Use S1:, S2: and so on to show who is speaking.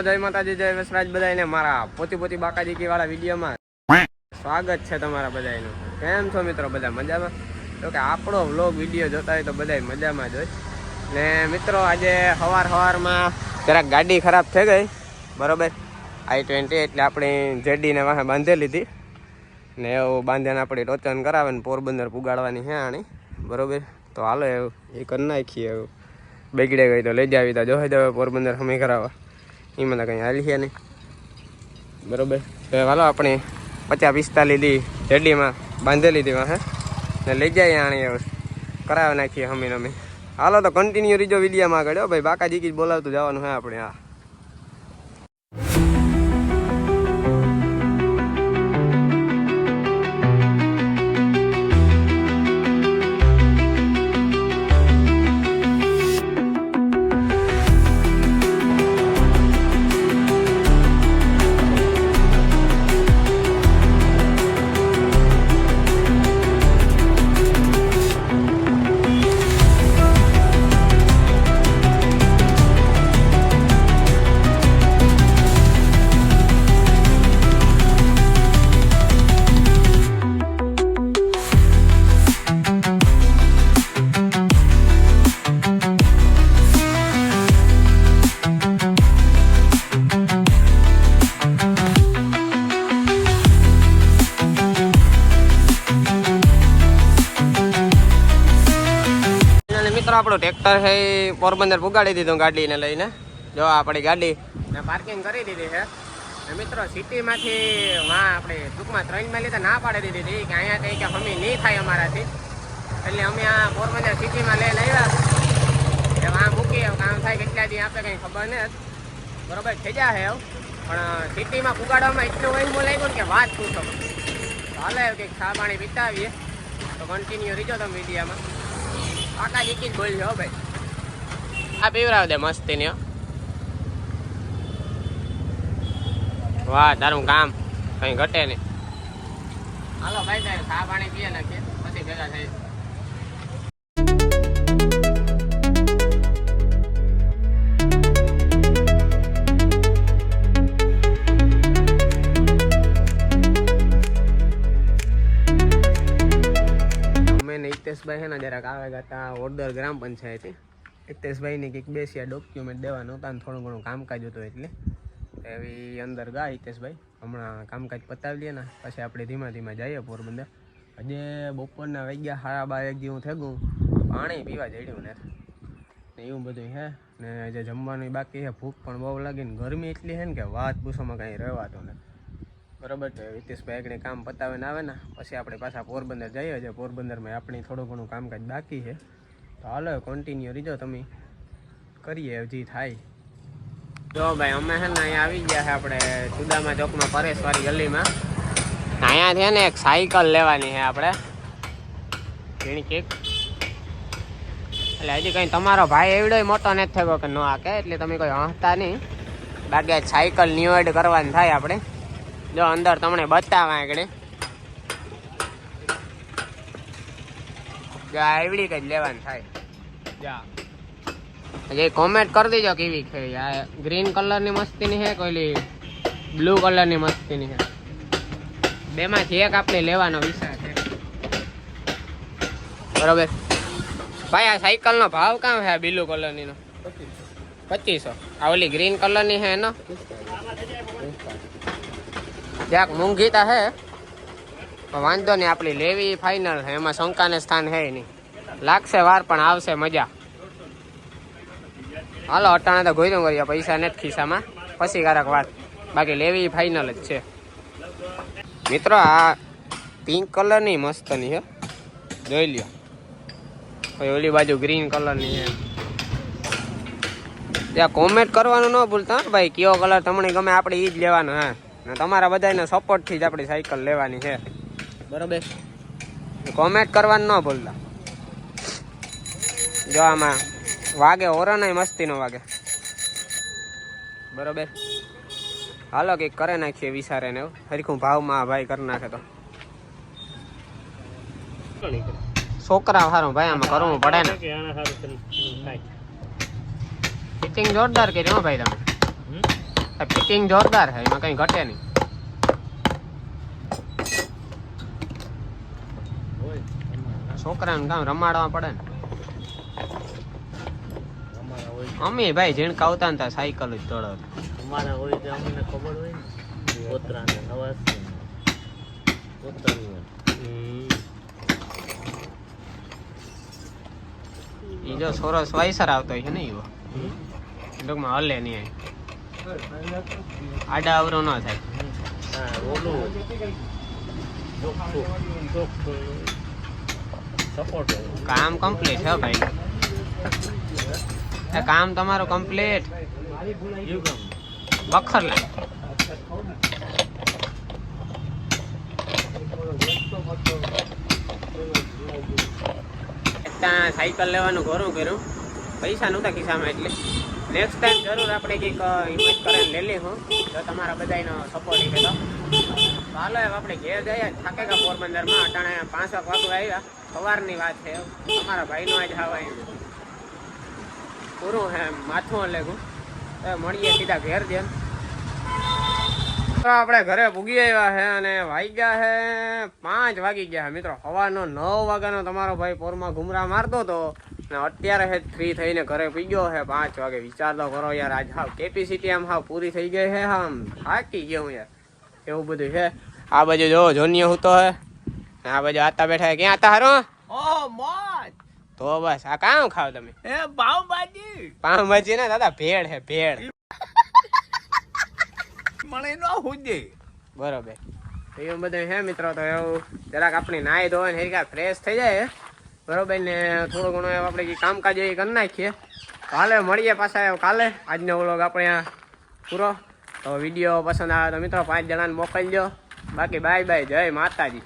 S1: જય માતાજી, જય વસરાજ બધાને મારા પોતી પોતી બાકાજી વાળા વિડીયોમાં સ્વાગત છે તમારા બધાનું કેમ છો મિત્રો, બધા મજામાં? તો કે આપણો વ્લોગ, વીડિયો જોતા હોય તો બધા મજામાં જ હોય. ને મિત્રો, આજે સવાર સવારમાં જરાક ગાડી ખરાબ થઈ ગઈ. બરોબર? આઈ ટ્વેન્ટી, એટલે આપણી જેડીને વાહે બાંધી લીધી. ને એવું બાંધ્યાને આપણી ટોચન કરાવે ને પોરબંદર પુગાડવાની છે આણી બરોબર? તો હાલો, એવું એ કરી નાખીએ, એવું. બગડે ગઈ તો લઈ જાવી તો જોઈ દેવે પોરબંદર સમય કરાવવા. એમાં તો કંઈ હાલી છે નહીં. બરોબર. તો હાલો આપણે પચાસ પિસ્તાલીસ દી રેડીમાં બાંધી લીધી હા? ને લઈ જાય આણી કરાવી નાખીએ હમી નમી હાલો તો કન્ટિન્યુ રીજો વિડીયામાં આગળ ભાઈ. જ બોલાવતું જવાનું હે આપણે હા. આપણું ટ્રેક્ટર છે એ પોરબંદર પુગાડી દીધું ગાડીને લઈને. જો આપણી ગાડી. ને પાર્કિંગ કરી દીધી છે. મિત્રો સિટીમાંથી વાં આપણે ટૂંકમાં ત્રણ માઇલ તો ના પાડી દીધી હતી. કે અહીંયા કંઈ કે હમી નહીં થાય અમારાથી. એટલે અમે આ પોરબંદર સિટીમાં લઈને આવ્યા એટલે વાં મૂકીએ. કામ થાય કેટલા દી આપણે કંઈ ખબર નથી. બરોબર થઈ જાય એવું પણ સિટીમાં પુગાડવામાં એટલું હોય ને કે વાત પૂછો. હાલે કંઈક ખા પાણી પીતાવીએ તો કન્ટિન્યુ રીજો તમે વિડીયામાં. કાકા જીકી જ બોલજો હો ભાઈ. આ પીવરાવ દે મસ્તી ને વાહ તારું કામ. કઈ ઘટે નહીં. હાલો ભાઈ સાહેબ ચા પાણી પીએ નાખીએ પછી ભેગા થઈ છે ને જરાક આવે ત્યાં ઓર્ડર ગ્રામ પંચાયતે. હિતેશભાઈને કંઈક બેસ્યા ડોક્યુમેન્ટ દેવાનું હતા ને થોડું ઘણું કામકાજ હતું એટલે. એવી અંદર ગયા હિતેશભાઈ. હમણાં કામકાજ પતાવી લઈએ ને, પછી આપણે ધીમા ધીમા જઈએ પોરબંદર. આજે બપોરના વાગ્યા સાડા બાર એક જેવું થઈ ગયું પાણી પીવા જડ્યું ને. ને એવું બધું હે, ને જે જમવાનું બાકી છે ભૂખ પણ બહુ લાગી ને ગરમી એટલી છે ને કે વાત પૂછવામાં કાંઈ રહેવાતું નથી. બરોબર છે, હિતેશભાઈ આગળ કામ પતાવીને આવે ને, પછી આપણે પાછા પોરબંદર જઈએ છીએ. પોરબંદરમાં આપણી થોડું ઘણું કામકાજ બાકી છે. તો હાલો કન્ટિન્યુ રીજો તમે. કરીએ, હજી થાય. જો ભાઈ, અમે છે ને અહીંયા આવી ગયા છે આપણે જુદામાં ચોકમાં પરેશવાળી ગલીમાં. અહીંયા છે ને એક સાયકલ લેવાની છે આપણે. ઝીણી કેક. એટલે હજી કંઈ તમારો ભાઈ એવડો મોટો નથી થયો કે ન આકે એટલે તમે કોઈ હસતા નહીં. બાકી સાયકલ ન્યુ એડ કરવાની થાય આપણે. જો અંદર તમને બતાવા આગળ. જો આવડી એવડી કઈ લેવાની થાય. જા. હજી કોમેન્ટ કરી દેજો કેવી છે. આ ગ્રીન કલરની મસ્તીની છે કોઈલી બ્લુ કલરની મસ્તીની છે? બેમાંથી એક આપણે લેવાનો વિચાર છે. બરોબર. ભાઈ આ સાયકલનો ભાવ કામ છે આ બ્લુ કલરનીનો પચીસો. આ ઓલી ગ્રીન કલરની છે એનો? જ્યાંક મૂંઘીતા હે, પણ વાંધો નહીં, આપણી લેવી ફાઇનલ એમાં શંકાને સ્થાન છે નહીં. લાગશે વાર, પણ આવશે મજા. હાલો, અટાણે તો ગોઈતું કરીએ પૈસા નથી ખિસ્સામાં. પછી કારક વાત. બાકી લેવી ફાઇનલ જ છે. મિત્રો, આ પિંક કલરની મસ્તની છે જોઈ લ્યો. પછી ઓલી બાજુ ગ્રીન કલરની છે ત્યાં કોમેન્ટ કરવાનું ન ભૂલતા હો ભાઈ, કયો કલર તમને ગમે, આપણે એ જ લેવાનો હા. ને તમારા બધાને સપોર્ટથી જ આપણી સાયકલ લેવાની છે. બરોબર. કોમેન્ટ કરવાનું ન ભૂલતા. જો આમાં વાગે હોરન મસ્તીનો વાગે. બરોબર. હાલો કંઈક કરે નાખીએ વિચારે ને એવું. હરીખું ભાવમાં ભાઈ કરી નાખે તો. છોકરા સારું ભાઈ આમાં કરવું પડે ને. ફિટિંગ જોરદાર કર્યું હો ભાઈ તમે? ફિટિંગ જોરદાર છે એમાં કઈ ઘટે નહીં. છોકરાને કામ રમાડવા પડે ને. અમે ભાઈ ઝીણકા આવતા ને સાયકલ જ દોડો.
S2: અમારા હોય તો અમને ખબર હોય ને.
S1: ઈ જો સોરસ વાયસર આવતો હોય છે ને એવો ટૂંકમાં હલે નહીં આડા અવરો ન થાય.
S2: હા
S1: કામ કમ્પ્લીટ છે ભાઈ. કામ તમારું કમ્પ્લીટ બખરલા ત્યાં સાયકલ લેવાનું ઘરું કર્યું. પૈસા નહોતા ખિસ્સામાં એટલે. નેક્સ્ટ ટાઈમ જરૂર આપણે કંઈક હિંમત કરીને લઈ લઈશું જો તમારા બધાનો સપોર્ટ એ તો હાલો એમ આપણે ઘેર જઈએ. થાકે ગયા પોરબંદરમાં. અટાણે પાંચ વાગે આવ્યા. સવારની વાત છે. અમારા ભાઈનો આજ હવાય પૂરું હે માથું લેગું તો મળીએ સીધા ઘેર જેમ તો આપણે ઘરે પૂગી આવ્યા છે અને વાગ્યા છે પાંચ વાગી ગયા મિત્રો. સવારનો નવ વાગ્યાનો તમારો ભાઈ પોરમાં ઘુમરા મારતો હતો. ને અત્યારે હે ફ્રી થઈને ઘરે પી ગયો હે. પાંચ વાગે વિચાર તો કરો યાર આજ હાવ કેપેસિટી આમ હાવ પૂરી થઈ ગઈ હે આમ. થાકી ગયો હું યાર. એવું બધું છે. આ બાજુ જો જોનિયો હું. તો હે આ બાજુ આતા બેઠા. ક્યાં આતા હારો?
S2: ઓ મોજ!
S1: તો બસ આ કામ ખાવ તમે.
S2: એ પાવભાજી
S1: પાવભાજી ને દાદા ભેળ હે ભેળ.
S2: મને ન હુજે.
S1: બરોબર. એવું બધું હે મિત્રો તો એવું જરાક આપણી નાહી ધોઈને હેરિકા ફ્રેશ થઈ જાય બરોબર ને થોડું ઘણું એવું આપણે કામકાજ એ કરી નાખીએ. કાલે મળીએ પાછા કાલે. આજનો વ્લોગ આપણે પૂરો. તો વીડિયો પસંદ આવે તો મિત્રો પાંચ જણાને મોકલજો. બાકી બાય બાય, જય માતાજી.